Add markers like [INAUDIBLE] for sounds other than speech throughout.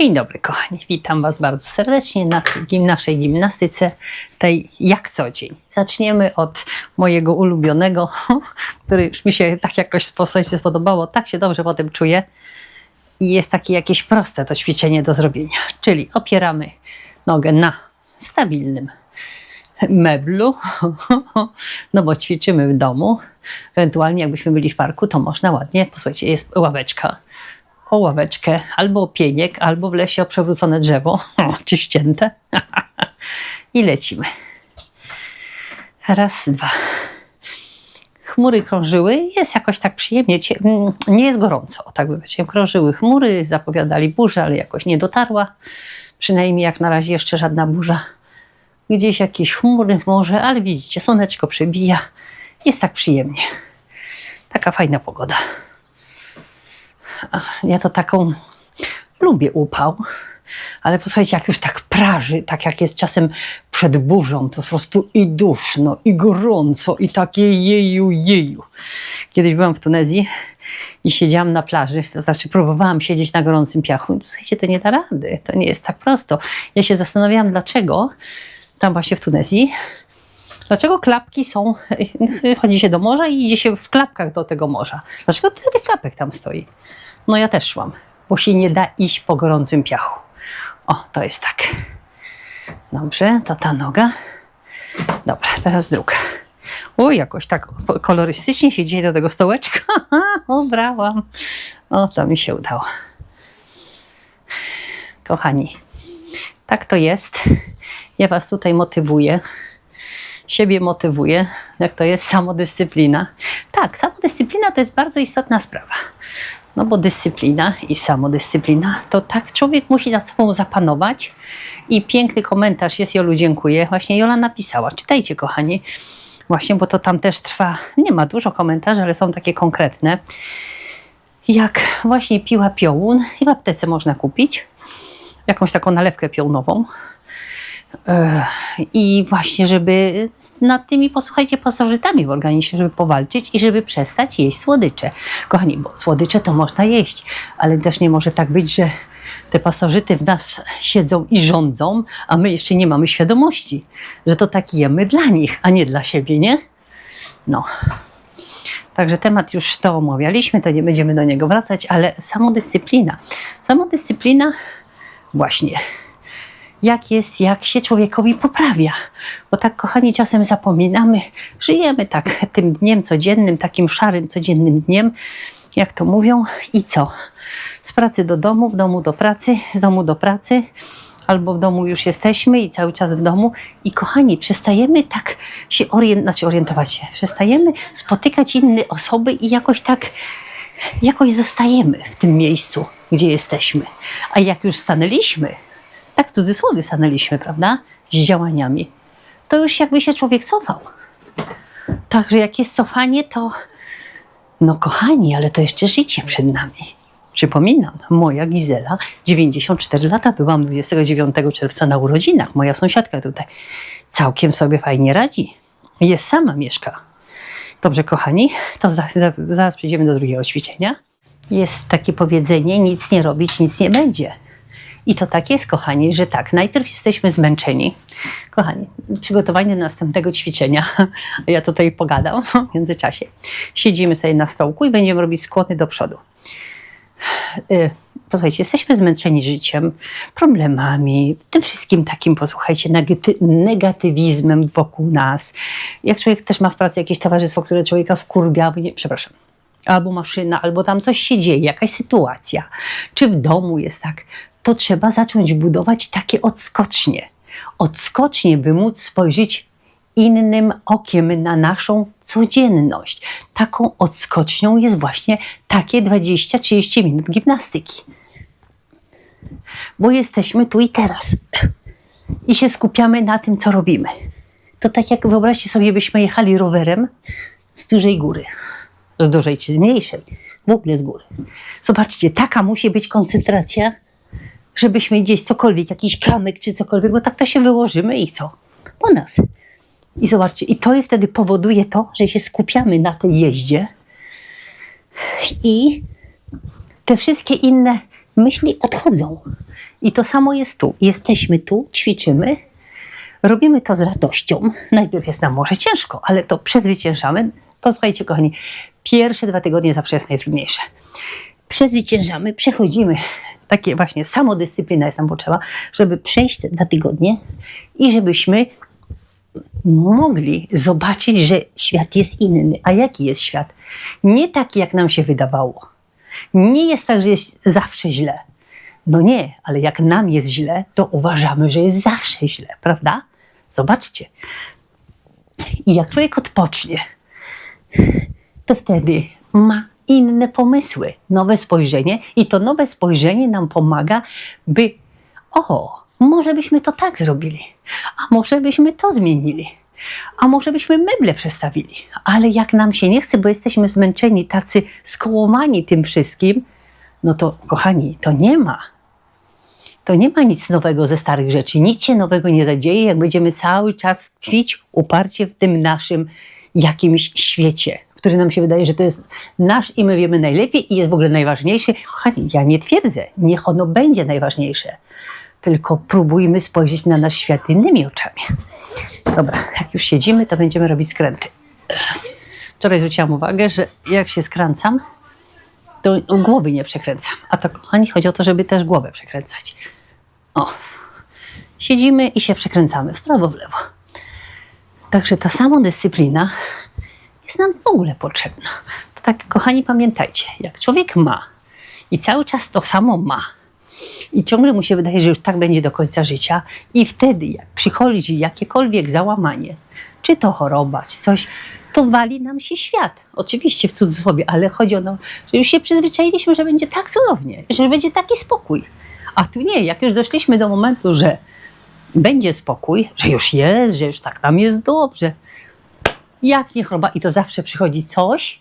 Dzień dobry, kochani. Witam Was bardzo serdecznie na naszej gimnastyce, tej jak co dzień. Zaczniemy od mojego ulubionego, [LAUGHS] który już mi się tak jakoś sensie spodobało, tak się dobrze potem czuję. I jest takie jakieś proste to ćwiczenie do zrobienia. [LAUGHS] Czyli opieramy nogę na stabilnym meblu, [LAUGHS] no bo ćwiczymy w domu. Ewentualnie jakbyśmy byli w parku, to można ładnie, posłuchajcie, jest ławeczka, o ławeczkę, albo o pieniek, albo w lesie o przewrócone drzewo, [LAUGHS] czy ścięte. [LAUGHS] I lecimy. Raz, dwa. Chmury krążyły, jest jakoś tak przyjemnie, nie jest gorąco, tak by powiedzieć. Krążyły chmury, zapowiadali burzę, ale jakoś nie dotarła. Przynajmniej jak na razie jeszcze żadna burza. Gdzieś jakieś chmury może, ale widzicie, słoneczko przebija. Jest tak przyjemnie. Taka fajna pogoda. Ja to taką lubię upał, ale posłuchajcie, jak już tak praży, tak jak jest czasem przed burzą, to po prostu i duszno, i gorąco, i takie jeju, jeju. Kiedyś byłam w Tunezji i siedziałam na plaży, to znaczy próbowałam siedzieć na gorącym piachu. Słuchajcie, to nie da rady, to nie jest tak prosto. Ja się zastanawiałam, dlaczego tam właśnie w Tunezji, dlaczego klapki są, [LAUGHS] chodzi się do morza i idzie się w klapkach do tego morza. Dlaczego tyle tych klapek tam stoi? No ja też szłam, bo się nie da iść po gorącym piachu. O, to jest tak. Dobrze, to ta noga. Dobra, teraz druga. O, jakoś tak kolorystycznie się dzieje do tego stołeczka. [LAUGHS] Obrałam. O, to mi się udało. Kochani, tak to jest. Ja Was tutaj motywuję. Siebie motywuję. Jak to jest samodyscyplina. Tak, samodyscyplina to jest bardzo istotna sprawa. No bo dyscyplina i samodyscyplina to tak człowiek musi nad sobą zapanować. I piękny komentarz jest, Jolu, dziękuję. Właśnie Jola napisała. Czytajcie, kochani. Właśnie, bo to tam też trwa, nie ma dużo komentarzy, ale są takie konkretne. Jak właśnie piła piołun i w aptece można kupić jakąś taką nalewkę piołunową. I właśnie, żeby nad tymi, posłuchajcie, pasożytami w organizmie, żeby powalczyć i żeby przestać jeść słodycze. Kochani, bo słodycze to można jeść, ale też nie może tak być, że te pasożyty w nas siedzą i rządzą, a my jeszcze nie mamy świadomości, że to tak jemy dla nich, a nie dla siebie, nie? No. Także temat już to omawialiśmy, to nie będziemy do niego wracać, ale samodyscyplina. Samodyscyplina właśnie jak jest, jak się człowiekowi poprawia. Bo tak, kochani, czasem zapominamy, żyjemy tak tym dniem codziennym, takim szarym, codziennym dniem, jak to mówią, i co? Z pracy do domu, w domu do pracy, z domu do pracy, albo w domu już jesteśmy i cały czas w domu. I kochani, przestajemy tak się orient, znaczy orientować się, przestajemy spotykać inne osoby i jakoś tak, jakoś zostajemy w tym miejscu, gdzie jesteśmy. A jak już stanęliśmy, tak w cudzysłowie stanęliśmy, prawda, z działaniami, to już jakby się człowiek cofał. Także jak jest cofanie, to no kochani, ale to jeszcze życie przed nami. Przypominam, moja Gizela, 94 lata, byłam 29 czerwca na urodzinach. Moja sąsiadka tutaj całkiem sobie fajnie radzi. Jest sama, mieszka. Dobrze, kochani, to za, za, zaraz przejdziemy do drugiego ćwiczenia. Jest takie powiedzenie, nic nie robić, nic nie będzie. I to tak jest, kochani, że tak, najpierw jesteśmy zmęczeni. Kochani, przygotowanie do następnego ćwiczenia. [LAUGHS] Ja tutaj pogadam [LAUGHS] w międzyczasie. Siedzimy sobie na stołku i będziemy robić skłony do przodu. Y, Posłuchajcie, jesteśmy zmęczeni życiem, problemami, tym wszystkim takim, posłuchajcie, negaty- negatywizmem wokół nas. Jak człowiek też ma w pracy jakieś towarzystwo, które człowieka wkurwia, albo nie, przepraszam, albo maszyna, albo tam coś się dzieje, jakaś sytuacja, czy w domu jest tak, to trzeba zacząć budować takie odskocznie. Odskocznie, by móc spojrzeć innym okiem na naszą codzienność. Taką odskocznią jest właśnie takie 20-30 minut gimnastyki. Bo jesteśmy tu i teraz i się skupiamy na tym, co robimy. To tak jak wyobraźcie sobie, byśmy jechali rowerem z dużej góry. Z dużej czy z mniejszej, w ogóle z góry. Zobaczcie, taka musi być koncentracja, żebyśmy gdzieś cokolwiek, jakiś kamyk czy cokolwiek, bo tak to się wyłożymy i co? Po nas. I zobaczcie, i to wtedy powoduje to, że się skupiamy na tej jeździe i te wszystkie inne myśli odchodzą. I to samo jest tu. Jesteśmy tu, ćwiczymy, robimy to z radością. Najpierw jest nam może ciężko, ale to przezwyciężamy. Posłuchajcie, kochani, pierwsze dwa tygodnie zawsze jest najtrudniejsze. Przezwyciężamy, przechodzimy. Takie właśnie samodyscyplina jest nam potrzeba, żeby przejść te dwa tygodnie i żebyśmy mogli zobaczyć, że świat jest inny. A jaki jest świat? Nie taki, jak nam się wydawało. Nie jest tak, że jest zawsze źle. No nie, ale jak nam jest źle, to uważamy, że jest zawsze źle, prawda? Zobaczcie. I jak człowiek odpocznie, to wtedy ma inne pomysły, nowe spojrzenie, i to nowe spojrzenie nam pomaga, by o, może byśmy to tak zrobili, a może byśmy to zmienili, a może byśmy meble przestawili. Ale jak nam się nie chce, bo jesteśmy zmęczeni, tacy skołowani tym wszystkim, no to kochani, to nie ma. To nie ma nic nowego ze starych rzeczy. Nic się nowego nie zadzieje, jak będziemy cały czas tkwić uparcie w tym naszym jakimś świecie, który nam się wydaje, że to jest nasz i my wiemy najlepiej i jest w ogóle najważniejszy. Kochani, ja nie twierdzę, niech ono będzie najważniejsze. Tylko próbujmy spojrzeć na nasz świat innymi oczami. Dobra, jak już siedzimy, to będziemy robić skręty. Raz. Wczoraj zwróciłam uwagę, że jak się skręcam, to głowy nie przekręcam. A to, kochani, chodzi o to, żeby też głowę przekręcać. O. Siedzimy i się przekręcamy w prawo, w lewo. Także ta samodyscyplina jest nam w ogóle potrzebna. To tak, kochani, pamiętajcie, jak człowiek ma i cały czas to samo ma, i ciągle mu się wydaje, że już tak będzie do końca życia, i wtedy, jak przychodzi jakiekolwiek załamanie, czy to choroba, czy coś, to wali nam się świat. Oczywiście w cudzysłowie, ale chodzi o to, że już się przyzwyczailiśmy, że będzie tak cudownie, że będzie taki spokój. A tu nie, jak już doszliśmy do momentu, że będzie spokój, że już jest, że już tak nam jest dobrze. Jak nie choroba, i to zawsze przychodzi coś,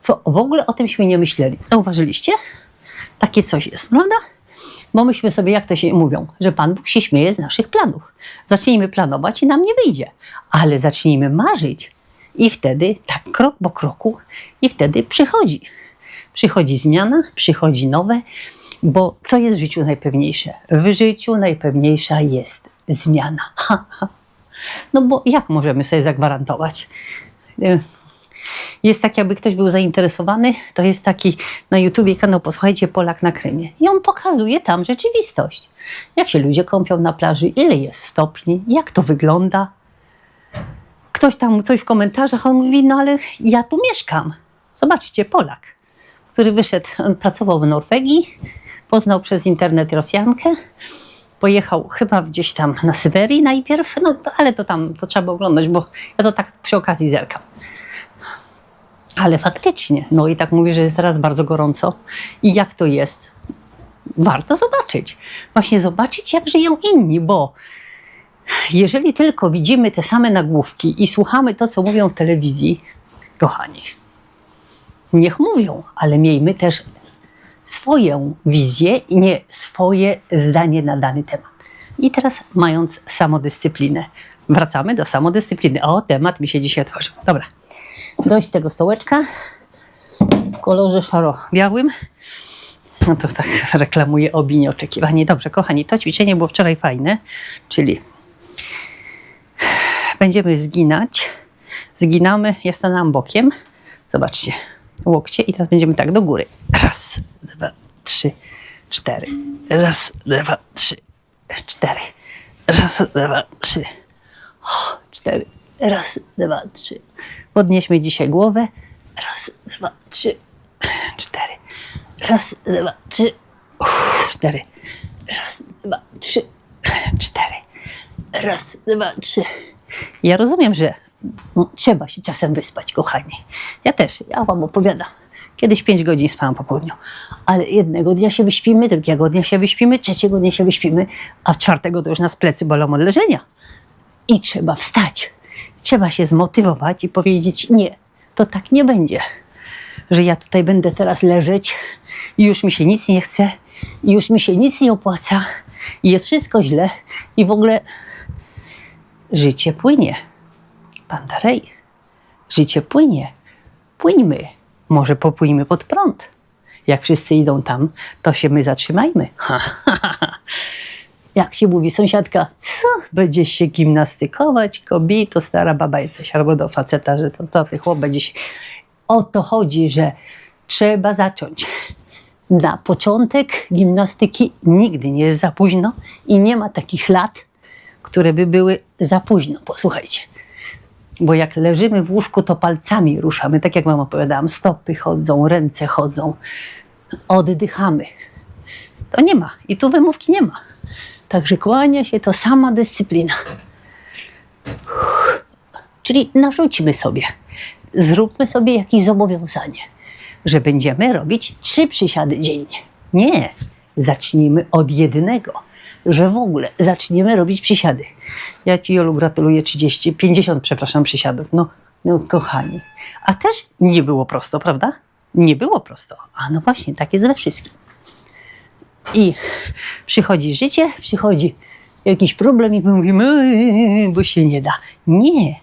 co w ogóle o tymśmy nie myśleli. Zauważyliście? Takie coś jest, prawda? Bo myśmy sobie, jak to się mówią, że Pan Bóg się śmieje z naszych planów. Zacznijmy planować i nam nie wyjdzie, ale zacznijmy marzyć. I wtedy, tak krok po kroku, i wtedy przychodzi. Przychodzi zmiana, przychodzi nowe, bo co jest w życiu najpewniejsze? W życiu najpewniejsza jest zmiana. Ha, [LAUGHS] ha. No bo jak możemy sobie zagwarantować? Y, Jest tak, jakby ktoś był zainteresowany, to jest taki na YouTubie kanał Posłuchajcie Polak na Krymie. I on pokazuje tam rzeczywistość. Jak się ludzie kąpią na plaży, ile jest stopni, jak to wygląda. Ktoś tam coś w komentarzach, on mówi, no ale ja tu mieszkam. Zobaczcie, Polak, który wyszedł, pracował w Norwegii, poznał przez internet Rosjankę, pojechał chyba gdzieś tam na Syberii najpierw, no ale to tam, to trzeba oglądać, bo ja to tak przy okazji zerkam. Ale faktycznie, no i tak mówię, że jest teraz bardzo gorąco. I jak to jest? Warto zobaczyć. Właśnie zobaczyć, jak żyją inni, bo jeżeli tylko widzimy te same nagłówki i słuchamy to, co mówią w telewizji, kochani, niech mówią, ale miejmy też swoją wizję i nie swoje zdanie na dany temat. I teraz mając samodyscyplinę, wracamy do samodyscypliny. O, temat mi się dzisiaj otworzył. Dobra, dość tego stołeczka w kolorze szaro-białym. No to tak reklamuję obi nieoczekiwanie. Dobrze, kochani, to ćwiczenie było wczoraj fajne, czyli będziemy zginać. Zginamy, ja stanęłam bokiem. Zobaczcie, łokcie i teraz będziemy tak do góry. Raz, dwa, trzy, cztery. Raz, dwa, trzy, cztery. Raz, dwa, trzy. O, cztery. Raz, dwa, trzy. Podnieśmy dzisiaj głowę. Raz, dwa, trzy, cztery. Raz, dwa, trzy, cztery. Raz, dwa, trzy, cztery. Raz, dwa, trzy. Ja rozumiem, że no, trzeba się czasem wyspać, kochani. Ja też, ja wam opowiadam. Kiedyś pięć godzin spałam po południu, ale jednego dnia się wyśpimy, drugiego dnia się wyśpimy, trzeciego dnia się wyśpimy, a czwartego to już nas plecy bolą od leżenia. I trzeba wstać. Trzeba się zmotywować i powiedzieć: Nie, to tak nie będzie. Że ja tutaj będę teraz leżeć i już mi się nic nie chce, i już mi się nic nie opłaca, i jest wszystko źle, i w ogóle życie płynie. Pandarej, życie płynie. Płyńmy. Może popłyńmy pod prąd. Jak wszyscy idą tam, to się my zatrzymajmy. Jak się mówi sąsiadka, co będziesz się gimnastykować, kobieto, stara baba jesteś, albo do faceta, że to co ty chłop będzie się... O to chodzi, że trzeba zacząć. Na początek gimnastyki nigdy nie jest za późno i nie ma takich lat, które by były za późno. Posłuchajcie. Bo jak leżymy w łóżku, to palcami ruszamy, tak jak wam opowiadałam. Stopy chodzą, ręce chodzą, oddychamy. To nie ma. I tu wymówki nie ma. Także kłania się to sama dyscyplina. Czyli narzućmy sobie, zróbmy sobie jakieś zobowiązanie, że będziemy robić trzy przysiady dziennie. Nie, zacznijmy od jednego, że w ogóle zaczniemy robić przysiady. Ja Ci, Jolu, gratuluję 30, 50, przepraszam, przysiadów. No, no kochani. A też nie było prosto, prawda? Nie było prosto. A no właśnie, tak jest we wszystkim. I przychodzi życie, przychodzi jakiś problem i my mówimy, "Eee, bo się nie da. Nie.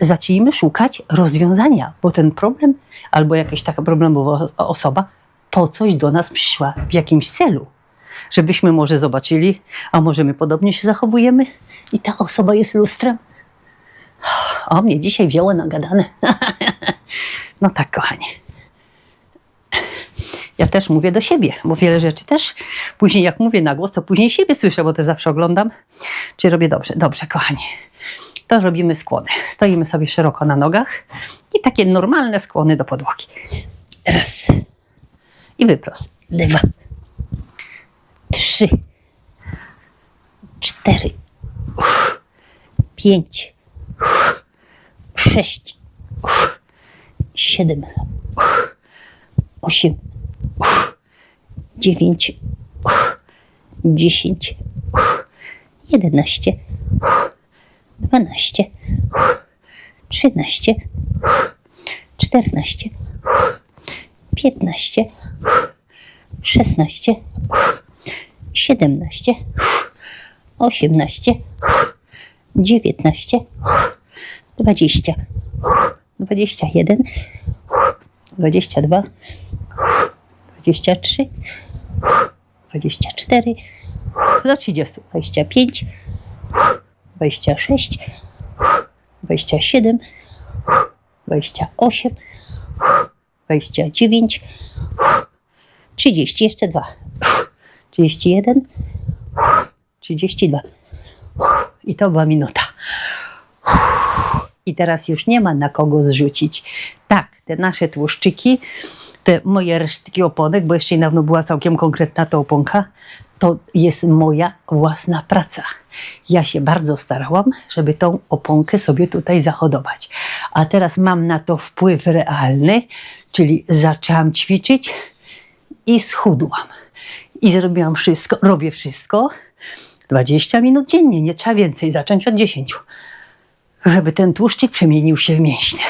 Zacznijmy szukać rozwiązania, bo ten problem albo jakaś taka problemowa osoba po coś do nas przyszła w jakimś celu. Żebyśmy może zobaczyli, a może my podobnie się zachowujemy i ta osoba jest lustrem. O mnie dzisiaj wzięło nagadane. [LAUGHS] No tak, kochani. Ja też mówię do siebie, bo wiele rzeczy też później, jak mówię na głos, to później siebie słyszę, bo też zawsze oglądam, czy robię dobrze. Dobrze, kochani. To robimy skłony. Stoimy sobie szeroko na nogach i takie normalne skłony do podłogi. Raz. I wyprost. Dwa. Trzy. Cztery. Pięć. Sześć. Siedem. Osiem. Dziewięć. Dziesięć. Jedenaście. Dwanaście. Trzynaście. Czternaście. Piętnaście. Szesnaście. Siedemnaście. Osiemnaście. Dziewiętnaście. Dwadzieścia. Dwadzieścia jeden. Dwadzieścia dwa. 23, 24, do 30, 25, 26, 27, 28, 29, 30, jeszcze dwa, 31, 32. I to była minuta. I teraz już nie ma na kogo zrzucić. Tak, te nasze tłuszczyki, te moje resztki oponek, bo jeszcze niedawno była całkiem konkretna ta oponka, to jest moja własna praca. Ja się bardzo starałam, żeby tą oponkę sobie tutaj zahodować. A teraz mam na to wpływ realny, czyli zaczęłam ćwiczyć i schudłam. I zrobiłam wszystko, robię wszystko 20 minut dziennie, nie trzeba więcej, zacząć od 10 żeby ten tłuszczyk przemienił się w mięśnie.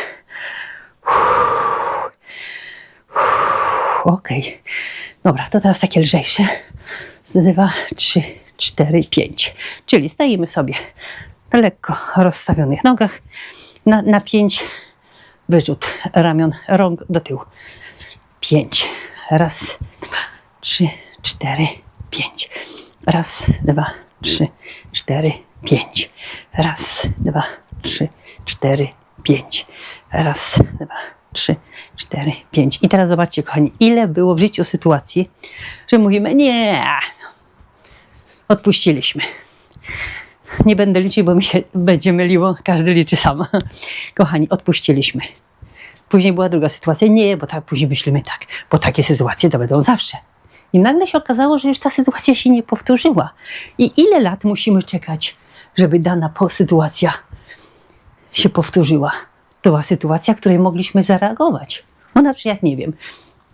Okej. Dobra, to teraz takie lżejsze. Z dwa, trzy, cztery, pięć. Czyli stajemy sobie na lekko rozstawionych nogach. Na, na pięć wyrzut ramion, rąk do tyłu. Pięć. Raz, dwa, trzy, cztery, pięć. Raz, dwa, trzy, cztery, pięć. Raz, dwa, trzy, cztery, pięć. Raz, dwa, trzy, cztery, pięć. I teraz zobaczcie, kochani, ile było w życiu sytuacji, że mówimy, nie, odpuściliśmy. Nie będę liczyć, bo mi się będzie myliło, każdy liczy sam. Kochani, odpuściliśmy. Później była druga sytuacja, nie, bo tak później myślimy tak, bo takie sytuacje to będą zawsze. I nagle się okazało, że już ta sytuacja się nie powtórzyła. I ile lat musimy czekać, żeby dana sytuacja się powtórzyła? To była sytuacja, której mogliśmy zareagować. No na przykład, nie wiem,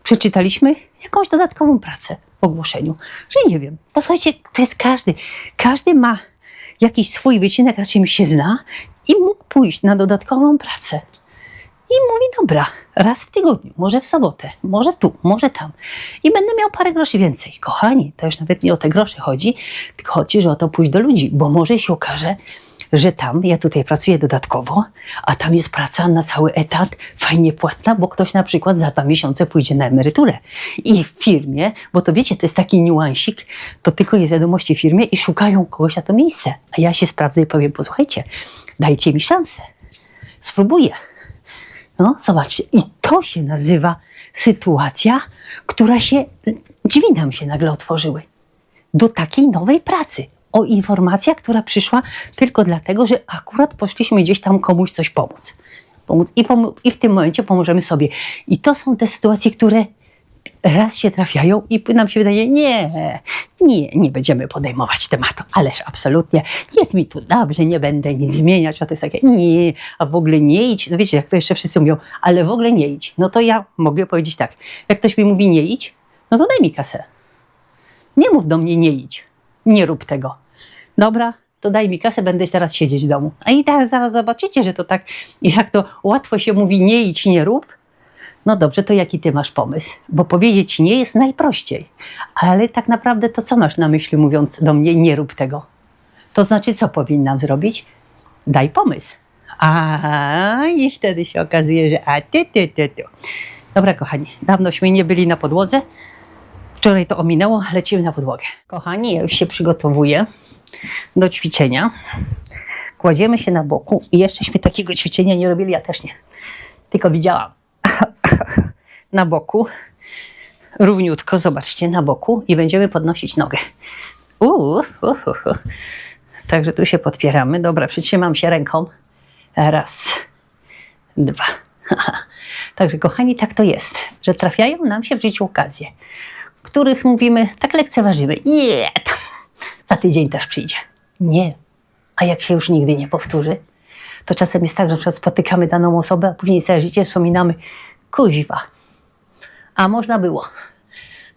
przeczytaliśmy jakąś dodatkową pracę w ogłoszeniu, że nie wiem, to słuchajcie, to jest każdy. Każdy ma jakiś swój wycinek, na czym się zna i mógł pójść na dodatkową pracę. I mówi, dobra, raz w tygodniu, może w sobotę, może tu, może tam. I będę miał parę groszy więcej. Kochani, to już nawet nie o te grosze chodzi, tylko chodzi, że o to pójść do ludzi, bo może się okaże, że tam, ja tutaj pracuję dodatkowo, a tam jest praca na cały etat, fajnie płatna, bo ktoś na przykład za dwa miesiące pójdzie na emeryturę. I w firmie, bo to wiecie, to jest taki niuansik, to tylko jest wiadomości w firmie i szukają kogoś na to miejsce. A ja się sprawdzę i powiem, posłuchajcie, dajcie mi szansę, spróbuję. No, zobaczcie. I to się nazywa sytuacja, która się, drzwi nam się nagle otworzyły do takiej nowej pracy. O informacja, która przyszła tylko dlatego, że akurat poszliśmy gdzieś tam komuś coś pomóc. pomóc i, pomo- I w tym momencie pomożemy sobie. I to są te sytuacje, które raz się trafiają i nam się wydaje, nie, nie, nie będziemy podejmować tematu. Ależ absolutnie, jest mi tu dobrze, nie będę nic zmieniać, a to jest takie, nie, a w ogóle nie idź. No wiecie, jak to jeszcze wszyscy mówią, ale w ogóle nie idź. No to ja mogę powiedzieć tak, jak ktoś mi mówi nie idź, no to daj mi kasę. Nie mów do mnie nie idź, nie rób tego. Dobra, to daj mi kasę, będę teraz siedzieć w domu. A i tak zaraz zobaczycie, że to tak, jak to łatwo się mówi nie idź, nie rób, no dobrze, to jaki ty masz pomysł? Bo powiedzieć nie jest najprościej. Ale tak naprawdę to co masz na myśli mówiąc do mnie nie rób tego? To znaczy co powinnam zrobić? Daj pomysł. A i wtedy się okazuje, że a ty, ty, ty, ty. Dobra kochani, dawnośmy nie byli na podłodze. Wczoraj to ominęło, lecimy na podłogę. Kochani, ja już się przygotowuję do ćwiczenia. Kładziemy się na boku i jeszcześmy takiego ćwiczenia nie robili, ja też nie. Tylko widziałam na boku, równiutko, zobaczcie, na boku i będziemy podnosić nogę. Uh, uh, uh. Także tu się podpieramy. Dobra, przytrzymam się ręką. Raz, dwa. [LAUGHS] Także kochani, tak to jest, że trafiają nam się w życiu okazje, których mówimy, tak lekceważymy. Nie, za tydzień też przyjdzie. Nie. A jak się już nigdy nie powtórzy, to czasem jest tak, że spotykamy daną osobę, a później całe życie wspominamy, kuźwa, a można było.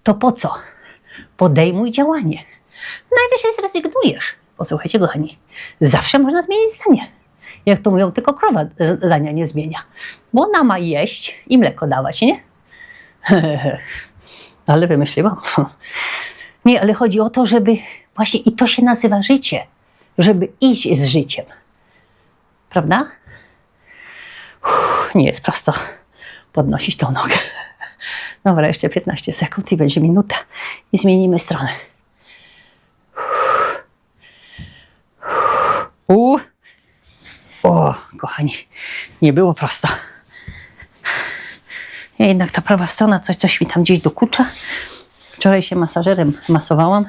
To po co? Podejmuj działanie. Najwyżej zrezygnujesz. Posłuchajcie, kochani, zawsze można zmienić zdanie. Jak to mówią, tylko krowa zdania nie zmienia. Bo ona ma jeść i mleko dawać, nie? [LAUGHS] ale wymyśliłam. [LAUGHS] Nie, ale chodzi o to, żeby właśnie i to się nazywa życie, żeby iść z życiem. Prawda? Uff, nie jest prosto podnosić tą nogę. Dobra, jeszcze 15 sekund i będzie minuta i zmienimy stronę. U. O, kochani, nie było prosto. Ja jednak ta prawa strona, coś, coś mi tam gdzieś dokucza. Wczoraj się masażerem masowałam.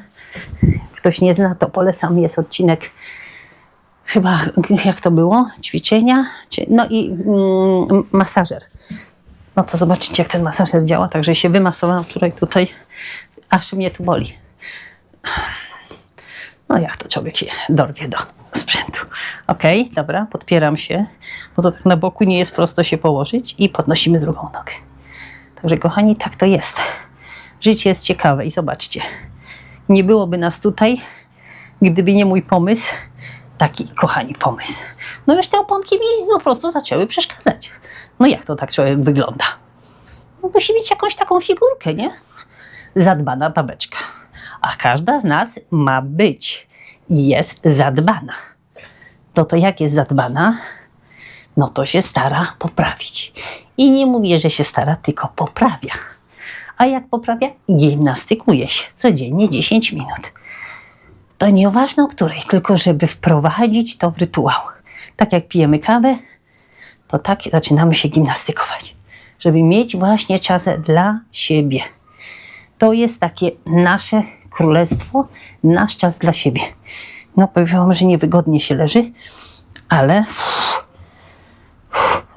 Ktoś nie zna, to polecam. Jest odcinek chyba, jak to było? Ćwiczenia? No i mm, masażer. No to zobaczycie, jak ten masażer działa. Także się wymasowałam wczoraj tutaj, aż mnie tu boli. No jak to człowiek się dorwie do sprzętu. Okej, dobra, podpieram się, bo to tak na boku nie jest prosto się położyć i podnosimy drugą nogę. Także kochani, tak to jest. Życie jest ciekawe i zobaczcie, nie byłoby nas tutaj, gdyby nie mój pomysł, taki kochani pomysł. No już te oponki mi po prostu zaczęły przeszkadzać. No jak to tak człowiek wygląda? No musi mieć jakąś taką figurkę, nie? Zadbana babeczka. A każda z nas ma być i jest zadbana. No to jak jest zadbana? No to się stara poprawić. I nie mówię, że się stara, tylko poprawia. A jak poprawia? Gimnastykuje się codziennie 10 minut. To nieważne o której, tylko żeby wprowadzić to w rytuał. Tak jak pijemy kawę, to tak zaczynamy się gimnastykować. Żeby mieć właśnie czas dla siebie. To jest takie nasze królestwo, nasz czas dla siebie. No powiem wam, że niewygodnie się leży, ale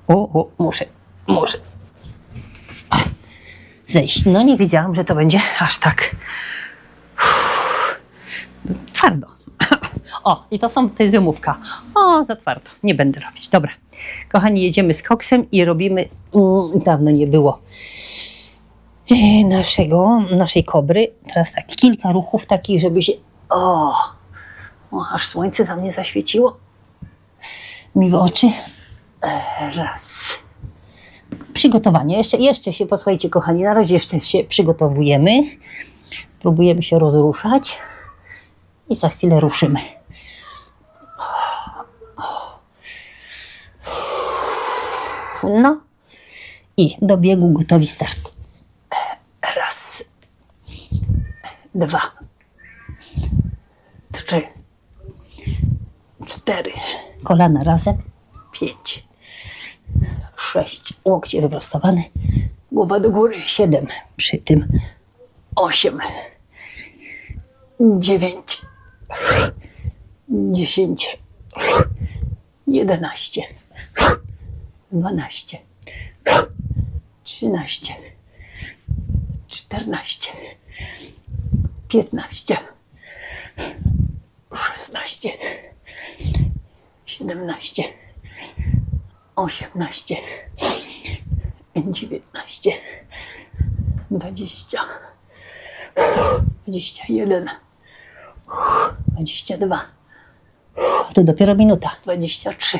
o, o, muszę, muszę zejść. No nie wiedziałam, że to będzie aż tak twardo. O, i to są, to jest wymówka. O, za twardo. Nie będę robić. Dobra. Kochani, jedziemy z koksem i robimy, mm, dawno nie było e, naszego, naszej kobry. Teraz tak, kilka ruchów takich, żeby się, o, o aż słońce tam nie zaświeciło mi w oczy. E, Raz. Przygotowanie. Jeszcze, jeszcze się, posłuchajcie kochani, na razie jeszcze się przygotowujemy. Próbujemy się rozruszać i za chwilę ruszymy. No i do biegu gotowi. Raz, dwa, trzy, cztery. Kolana razem. Pięć, sześć. Łokcie wyprostowane. Głowa do góry. Siedem. Przy tym. Osiem. Dziewięć. Dziesięć. Jedenaście. Dwanaście. Trzynaście. Czternaście. Piętnaście. Szesnaście. Siedemnaście. Osiemnaście. Dziewiętnaście. Dwadzieścia. Dwadzieścia jeden. Dwadzieścia dwa. To dopiero minuta. Dwadzieścia trzy.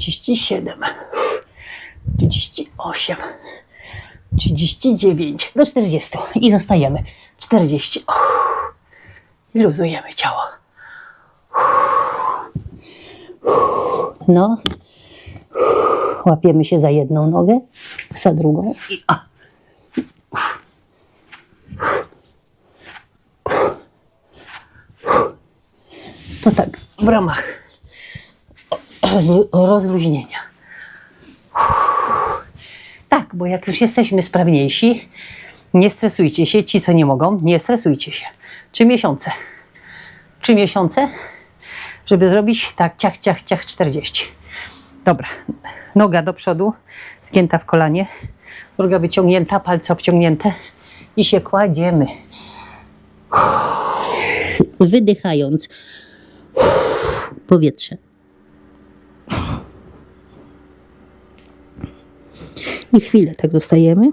37, 38, 39 do 40 i zostajemy 40. I luzujemy ciało. No, łapiemy się za jedną nogę, za drugą i a. To tak, w ramach rozlu- rozluźnienia. Tak, bo jak już jesteśmy sprawniejsi, nie stresujcie się, ci co nie mogą, nie stresujcie się. Trzy miesiące. Trzy miesiące, żeby zrobić tak ciach, ciach, ciach 40. Dobra, noga do przodu, zgięta w kolanie, druga wyciągnięta, palce obciągnięte i się kładziemy. Wydychając powietrze. I chwilę tak zostajemy.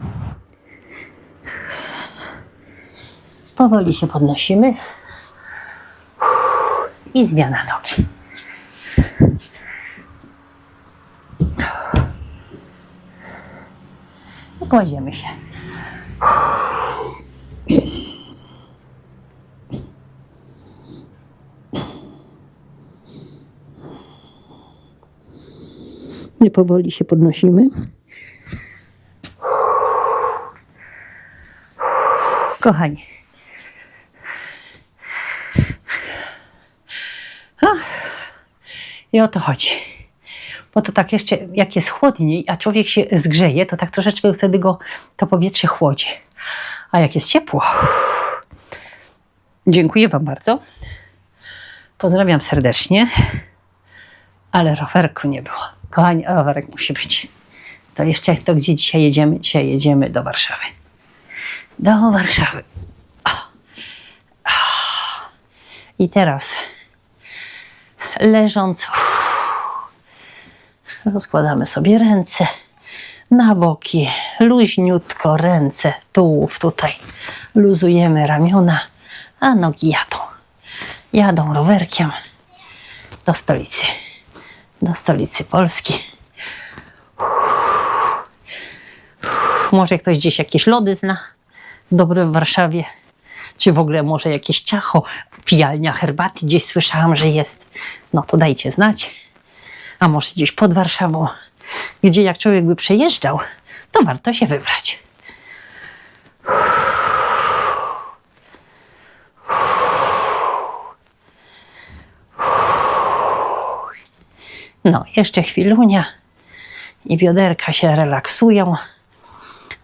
Powoli się podnosimy. I zmiana nogi. I kładziemy się. My powoli się podnosimy. Kochani. A, I o to chodzi. Bo to tak jeszcze, jak jest chłodniej, a człowiek się zgrzeje, to tak troszeczkę wtedy go to powietrze chłodzi. A jak jest ciepło. Dziękuję Wam bardzo. Pozdrawiam serdecznie. Ale rowerku nie było. Kochani, rowerek musi być. To jeszcze to, gdzie dzisiaj jedziemy? Dzisiaj jedziemy do Warszawy. Do Warszawy. O. O. I teraz leżąc rozkładamy sobie ręce na boki, luźniutko ręce, tułów tutaj. Luzujemy ramiona, a nogi jadą. Jadą rowerkiem do stolicy do stolicy Polski. Może ktoś gdzieś jakieś lody zna dobre w Warszawie, czy w ogóle może jakieś ciacho, pijalnia herbaty gdzieś słyszałam, że jest. No to dajcie znać. A może gdzieś pod Warszawą, gdzie jak człowiek by przejeżdżał, to warto się wybrać. No, jeszcze chwilunia i bioderka się relaksują.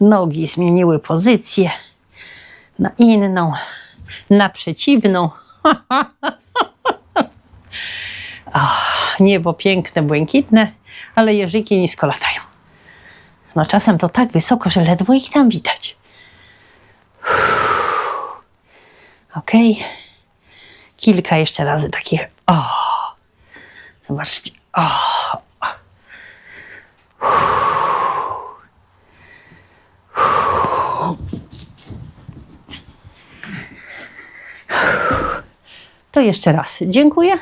Nogi zmieniły pozycję na inną, na przeciwną. [LAUGHS] o, niebo piękne, błękitne, ale jeżyki nisko latają. No czasem to tak wysoko, że ledwo ich tam widać. Ok. Kilka jeszcze razy takich. O! Zobaczcie. To jeszcze raz dziękuję.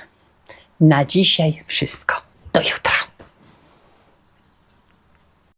Na dzisiaj wszystko. Do jutra.